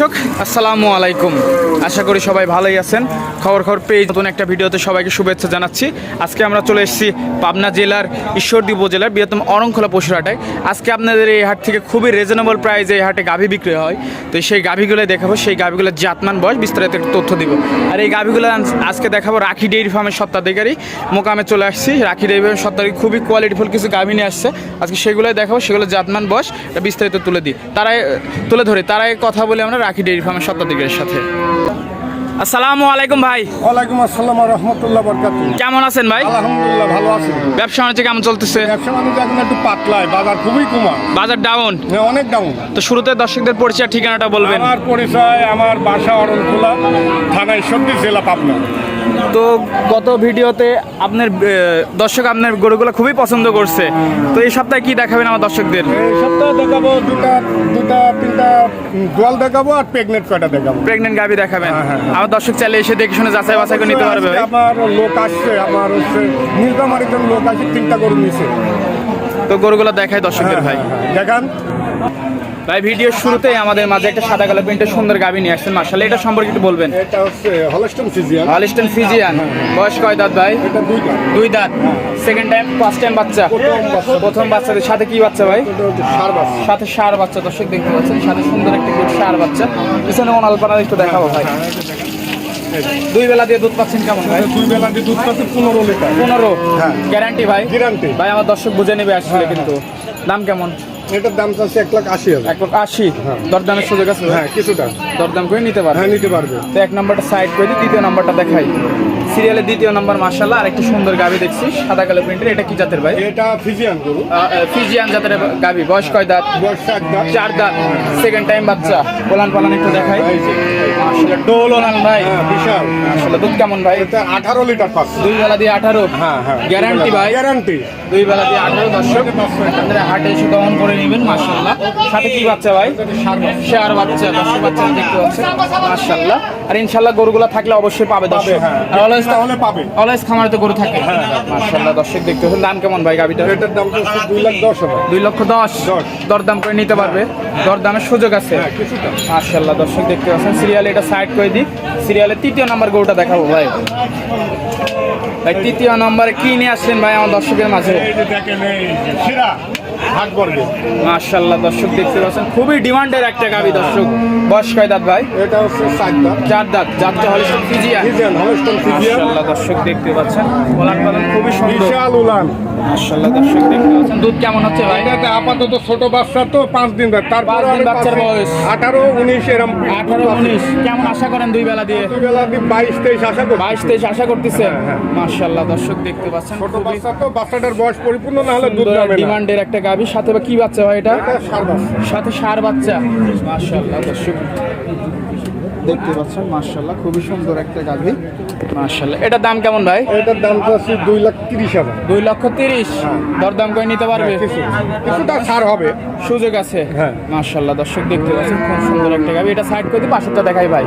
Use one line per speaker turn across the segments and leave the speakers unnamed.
দর্শক, আসসালামু আলাইকুম। আশা করি সবাই ভালোই আছেন। খবর খবর পেয়ে নতুন একটা ভিডিওতে সবাইকে শুভেচ্ছা জানাচ্ছি। আজকে আমরা চলে এসেছি পাবনা জেলার, ঈশ্বরদী উপজেলার বৃহত্তম অরংখোলা পশুর হাটায় আজকে আপনাদের এই হাট থেকে খুবই রিজনেবল প্রাইসে এই হাটে গাভী বিক্রি হয়। তো সেই গাভীগুলো দেখাবো, সেই গাভীগুলোর জাতমান, বয়স বিস্তারিত তথ্য দিব। আর এই গাভীগুলো আজকে দেখাবো রাখি ডেইরি ফার্মের সত্ত্বাধিকারী মোকামে চলে আসছি, রাখি ডেইরি ফার্মের সত্ত্বাধিকারী খুবই কোয়ালিটিফুল কিছু গাভী নিয়ে আসছে। আজকে সেগুলোই দেখাবো সেগুলো জাতমান, বয়স বিস্তারিত তুলে দিই। তারাই, তুলে ধরে। তারাই কথা বলে আমরা রাখি ডেইরি ফার্মের সত্ত্বাধিকারীর সাথে। আসসালামু আলাইকুম ভাই।
ওয়ালাইকুম আসসালাম ওয়া রাহমাতুল্লাহ বারাকাতু
কেমন আছেন ভাই?
আলহামদুলিল্লাহ ভালো আছি।
ব্যবসা বাণিজ্য কেমন চলতেছে?
ব্যবসা বাণিজ্য এখন একটু পাতলায় বাজার খুবই কমা
বাজার ডাউন
হ্যাঁ, অনেক ডাউন
তো শুরুতে দর্শকদের পরিচয় ঠিকানাটা বলবেন।
আমার পরিচয় আমার বাসা অরণখোলা থানা ঈশ্বরদী জেলা পাবনা।
তো গত ভিডিওতে আপনার দর্শক আপনার গরুগুলো খুবই পছন্দ করছে। তো এই সপ্তাহে কি দেখাবেন আমার দর্শকদের?
এই সপ্তাহে দেখাবো দুটা দুটা তিনটা দোয়াল দেখাবো আর প্রেগনেন্ট কয়টা দেখাবো।
প্রেগনেন্ট দেখাবেন।
হ্যাঁ, হ্যাঁ, হ্যাঁ।
আমার দর্শক চাইলে এসে দেখে শুনে যাচাই বাছাই করে নিতে পারবে
আমার লোক আসছে আমার হচ্ছে লোক আসছে তিনটা গরু নিছে।
তো গরুগুলো দেখায় দর্শকদের ভাই।
দেখান।
ভাই ভিডিওর শুরুতেই আমাদের মাঝে একটা সাদা কালো প্রিন্টের সুন্দর গাভি নিয়ে আসছেন মার্শাল এটা সম্পর্কে একটু বলবেন?
এটা হচ্ছে হলস্টন ফিজিয়ান
হলিস্টন ফিজিয়ান বয়স কয় দাঁত ভাই?
এটা দুইটা
দুই দাঁত। সেকেন্ড টাইম ফার্স্ট টাইম বাচ্চা?
প্রথম বাচ্চা।
প্রথম বাচ্চাদের সাথে কি বাচ্চা ভাই?
সার বাচ্চা।
সাথে সার বাচ্চা দর্শক দেখতে পাচ্ছেন সাথে সুন্দর একটা সার বাচ্চা। পিছনে মন আলপানা একটু দেখাবো ভাই। দুই বেলা দিয়ে দুধ পাচ্ছেন কেমন ভাই?
দুই বেলা দিয়ে দুধ পাচ্ছে পনেরো লিটার।
পনেরো?
হ্যাঁ।
গ্যারান্টি ভাই?
Guarantee।
ভাই আমার দর্শক বুঝে নেবে আসলে কিন্তু। দাম কেমন?
এটার দাম চাচ্ছে এক লাখ আশি হাজার।
এক লক্ষ আশি? দরদামের সুযোগ আছে?
হ্যাঁ কিছুটা।
দরদাম করে নিতে পারবে?
হ্যাঁ নিতে পারবে।
তো এক নাম্বারটা সাইড করে দিই দ্বিতীয় নাম্বারটা দেখাই। সিরিয়ালের দ্বিতীয় নম্বর মার্শাল্লাহ আর একটা সুন্দর গাবি দেখছি সাদা কালো প্রিন্টের এটা কি জাতের ভাই?
এটা ফিজিয়ান গরু।
ফিজিয়ান জাতের গাবি বয়স কয় দাঁত? চার দাঁত। সেকেন্ড টাইম বাচ্চা। পোলান পালান একটু দেখাই।
এই যে,
আসলে ডোল ওলান ভাই।
হ্যাঁ বিশাল।
আসলে দুধ কেমন ভাই?
এটা আঠারো লিটার পাচ্ছে।
দুই বেলা দিয়ে আঠারো?
হ্যাঁ হ্যাঁ
গ্যারান্টি ভাই?
গ্যারান্টি
দুই বেলা দিয়ে আঠারো দর্শক। আপনারা হাটে এসে দমন করে নেবেন মার্শাল্লাহ সাথে কি বাচ্চা ভাই? শেয়ার বাচ্চা। দর্শক বাচ্চা দেখতে পাচ্ছেন। মার্শাল্লাহ আর ইনশাল্লাহ গরুগুলো থাকলে অবশ্যই পাবে দর্শক।
হ্যাঁ।
আর অলওয়েজ
তাহলে পাবে।
অলওয়েজ খামারে তো গরু থাকে। মার্শাল্লাহ দর্শক দেখতে পাচ্ছেন দাম কেমন ভাই গাবিটা
এটার দাম লাখ দশ হাজার।
দুই লক্ষ দশ।
দশ।
দরদাম করে নিতে পারবে। দরদামের সুযোগ আছে।
হ্যাঁ
মার্শাল্লাহ দর্শক দেখতে পাচ্ছেন। সিরিয়ালে এটা সাইড করে দিই। সিরিয়ালের তৃতীয় নাম্বার গরুটা দেখাবো ভাই। ভাই তৃতীয় নম্বরে কি নিয়ে আসলেন ভাই আমার দর্শকের মাঝে?
হাট বর্গে
মার্শাল্লাহ দর্শক দেখতে পাচ্ছেন খুবই ডিমান্ডের একটা গাবি দর্শক। বয়স কয় দাঁত ভাই?
এটা হচ্ছে
চার দাঁত। ফিজিয়া?
Friesian Holstein Friesian.
মার্শাল্লাহ দর্শক দেখতে পাচ্ছেন পালন পালন খুবই সুন্দর।
বিশাল উলান।
মার্শাল্লাহ দর্শক দেখতে পাচ্ছেন দুধ কেমন হচ্ছে ভাই?
এটাতে আপাতত ছোট বাচ্চা তো পাঁচ দিন
পাঁচ দিন বাচ্চার বয়স।
আঠারো উনিশ এরম।
আঠারো উনিশ। কেমন আশা করেন দুই বেলা দিয়ে?
দুই বেলা দিয়ে বাইশ তেইশ আশা করি
বাইশ তেইশ আশা করতেছেন
হ্যাঁ, হ্যাঁ।
মার্শাল্লাহ দর্শক দেখতে পাচ্ছেন
ছোট বাচ্চা তো বাচ্চাটার বয়স পরিপূর্ণ না হলে দুধ
ডিমান্ডের একটা গাবি সাথে বা কি বাচ্চা ভাই এটা? সাথে সার বাচ্চা। দর্শক। দেখতে পাচ্ছেন মার্শাল্লাহ খুবই সুন্দর একটা গাভী। মার্শাল্লাহ এটার দাম কেমন ভাই?
এটার দাম তো আছে দুই লাখ তিরিশ হাজার।
দুই লক্ষ তিরিশ? দরদাম করে নিতে পারবে?
কিছুটা ছাড় হবে।
সুযোগ আছে।
হ্যাঁ।
মার্শাল্লাহ দর্শক দেখতে পাচ্ছেন খুব সুন্দর একটা গাভী। এটা সাইড করে দিই পাশেরটা দেখাই ভাই।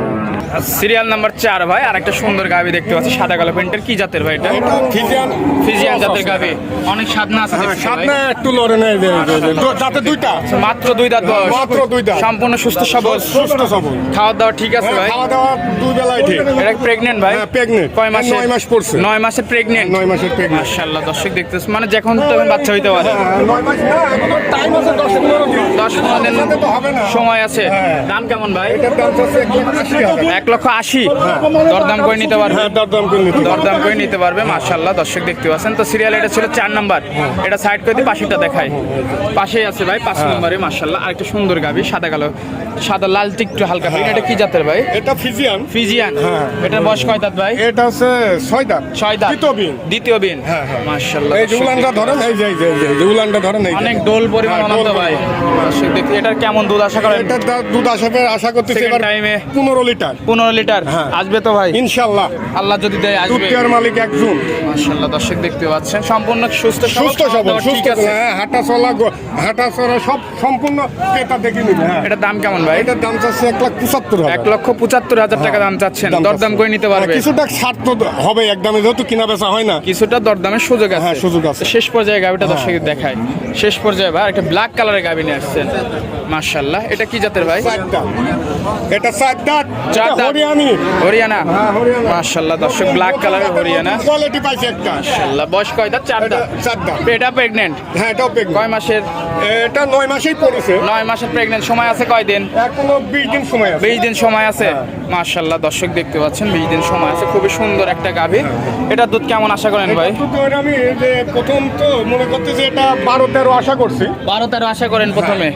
সিরিয়াল নাম্বার চার ভাই আর একটা সুন্দর গাবি দেখতে পাচ্ছি সাদা কালো প্রিন্টের কি জাতের ভাই এটা?
ফিজিয়ান।
ফিজিয়ান জাতের গাবি অনেক স্বাদনা আছে
হ্যাঁ। সামনে একটু লড়ে নেই যে- যে- যে- দু- যাতে দুইটা?
মাত্র দুই দাঁত বয়স।
মাত্র দুই দাঁত।
সম্পূর্ণ সুস্থ সবল।
সুস্থ সবল।
খাওয়া দাওয়া ঠিক আছে
হ্যাঁ,
ভাই?
খাওয়া দাওয়া দুই বেলায় ঠিক।
এটা প্রেগনেন্ট ভাই?
হ্যাঁ,
কয় মাসে
নয় মাস পড়ছে।
নয় মাসে প্রেগনেন্ট
নয় মাসের প্রেগনেন্ট
মাশাআল্লাহ দর্শক দেখতেছ মানে যখন তখন বাচ্চা হইতে পারে।
নয় মাস না এখনও টাইম আছে দশ পনেরো দিন
দশ পনেরো দিন
সাথে তো হবে না।
সময় আছে।
হ্যাঁ।
দাম কেমন ভাই?
এক
লক্ষ আশি দরদাম করে নিতে পারবে?
হ্যাঁ দরদাম করে নিতে পারবে।
দরদাম করে নিতে পারবে মাশাআল্লাহ দর্শক দেখতে পাচ্ছেন। তো সিরিয়াল এটা ছিল চার নাম্বার। এটা সাইড করে দিয়ে পাশিটা দেখাই। পাশেই আছে ভাই পাঁচ নম্বরে মাশাআল্লাহ। আর একটা সুন্দর গাবি সাদা কালো। সাদা লাল একটু হালকা প্রিন্ট। এটা কি জাতের ভাই?
এটা ফিজিয়ান।
ফিজিয়ান।
হ্যাঁ।
এটার বয়স কয় দাঁত ভাই?
এটা হচ্ছে ছয় দাঁত।
ছয় দাঁত।
দ্বিতীয় বিন।
দ্বিতীয় বিন।
হ্যাঁ, হ্যাঁ। এই যে উলানটা ধরেন এই যে এই যে উলানটা ধরেন এই
অনেক পরিমাণ
হ্যাঁ,
অনন্ত ভাই। দেখতে কেমন দুধ আশা করেন?
এটার দা- দুধ আসাবে আশা করতেছি এবার
এ।
পনেরো লিটার।
পনেরো লিটার?
হ্যাঁ।
আসবে তো ভাই?
ইনশাল্লাহ
আল্লাহ যদি দেয় আসবে।
মালিক একজন।
মাশাআল্লাহ দর্শক দেখতে পাচ্ছেন। সম্পূর্ণ সুস্থ
সুস্থ সবল সুস্থ হ্যাঁ হাঁটা চলা হাঁটা চলা সব সম্পূর্ণ ক্রেতা দেখে নিবে হ্যাঁ।
এটার দাম কেমন ভাই?
এটার দাম চাচ্ছে এক লাখ পঁচাত্তর
এক লক্ষ পঁচাত্তর হাজার টাকা দাম চাচ্ছেন।
দাম
দরদাম করে নিতে পারবে।
হ্যাঁ, কিছুটা ছাড় তো হবে একদমই যেহেতু কিনা বেচা হয় না।
কিছুটা দরদামের সুযোগ আছে।
হ্যাঁ, সুযোগ আছে।
শেষ পর্যায়ে গাবিটা দর্শকের দেখায় শেষ পর্যায়ে ভাই একটা ব্ল্যাক কালারের গাবি নিয়ে আসছেন। মাশাল্লাহ এটা কি জাতের ভাই?
এটা এটা। হরিয়ানি।
হরিয়ানা?
হ্যাঁ,
মাশাল্লাহ দর্শক ব্ল্যাক কালারের হরিয়ানা।
কোয়ালিটি পাইছে একটা।
মাশাল্লাহ বয়স কয় দাঁত? চার
এটা
দাঁত
চার দাঁত
এটা প্রেগনেন্ট
হ্যাঁ এটাও pregnant।
কয় মাসের?
এটা নয় মাসেই পড়েছে।
নয় মাসের প্রেগনেন্ট সময় আছে কয় দিন?
এখনও বিশ দিন সময় আছে।
বিশ দিন সময় আছে? মাশাল্লাহ দর্শক দেখতে পাচ্ছেন বিশ দিন সময় আছে। খুবই সুন্দর একটা গাভী। এটা দুধ কেমন আশা করেন ভাই?
আমি প্রথম তো মনে করতেছি এটা বারো তেরো আশা করছি।
বারো তেরো আশা করেন প্রথমে।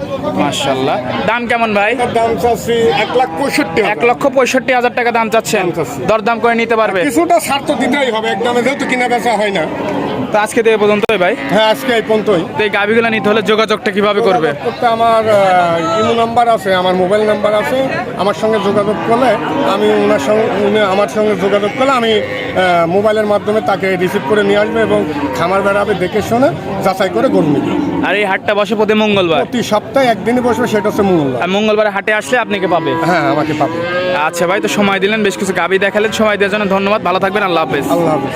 মাশাল্লাহ দাম কেমন ভাই?
দাম চাচ্ছি এক লাখ পঁয়ষট্টি
এক লক্ষ পঁয়ষট্টি হাজার টাকা দাম চাচ্ছেন।
দাম
দরদাম করে নিতে পারবে।
কিছুটা ছাড় তো দিতেই হবে একদমে যেহেতু কিনা বেচা হয় না।
তো আজকে থেকে পর্যন্ত ভাই।
হ্যাঁ আজকে এই পর্যন্তই।
তো এই গাভীগুলো নিতে হলে যোগাযোগটা কীভাবে করবে?
আমার ইমো নাম্বার আছে আমার মোবাইল নাম্বার আছে। আমার সঙ্গে যোগাযোগ করলে আমি ওনার সঙ্গে উনি আমার সঙ্গে যোগাযোগ করলে আমি মোবাইলের মাধ্যমে তাকে রিসিভ করে নিয়ে আসব এবং খামার বেড়াবে দেখে শুনে যাচাই করে গরু নিবে।
আর এই হাটটা বসে প্রতি মঙ্গলবার?
প্রতি সপ্তাহে একদিনই বসবে সেটা হচ্ছে মঙ্গলবার।
মঙ্গলবার হাটে আসলে আপনাকে পাবে?
হ্যাঁ আমাকে পাবে।
আচ্ছা ভাই তো সময় দিলেন বেশ কিছু গাভী দেখালেন সময় দেওয়ার জন্য ধন্যবাদ। ভালো থাকবেন আল্লাহ হাফেজ।
আল্লাহ হাফিজ।